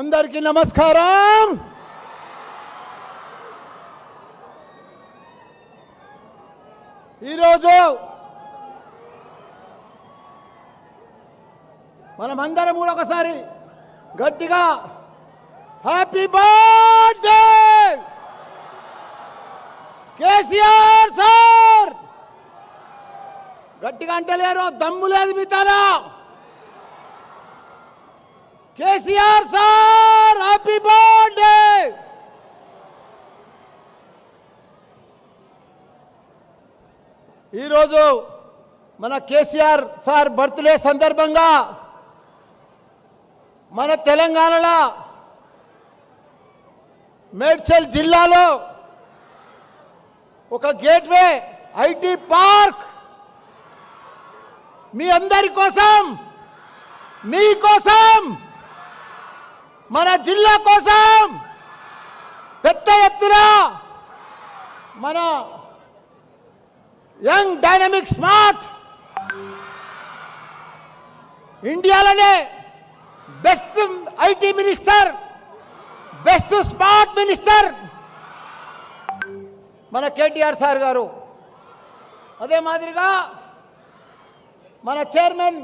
అందరికీ నమస్కారం. ఈరోజు మనమందరం కూడా ఒకసారి గట్టిగా హ్యాపీ బర్త్డే. కేసీఆర్ సార్. గట్టిగా అంటలేరు దమ్ము లేదు మీ తన కేసీఆర్ సార్ హ్యాపీ బర్త్డే ఈరోజు మన కేసీఆర్ సార్ బర్త్డే సందర్భంగా మన తెలంగాణలో మేడ్చల్ జిల్లాలో ఒక గేట్వే ఐటీ పార్క్ మీ అందరి కోసం మీ కోసం మన జిల్లా కోసం పెద్ద ఎత్తున మన యంగ్ డైనమిక్ స్మార్ట్ ఇండియాలోనే best IT minister best smart minister మన కేటీఆర్ సార్ గారు. అదే మాదిరిగా మన చైర్మన్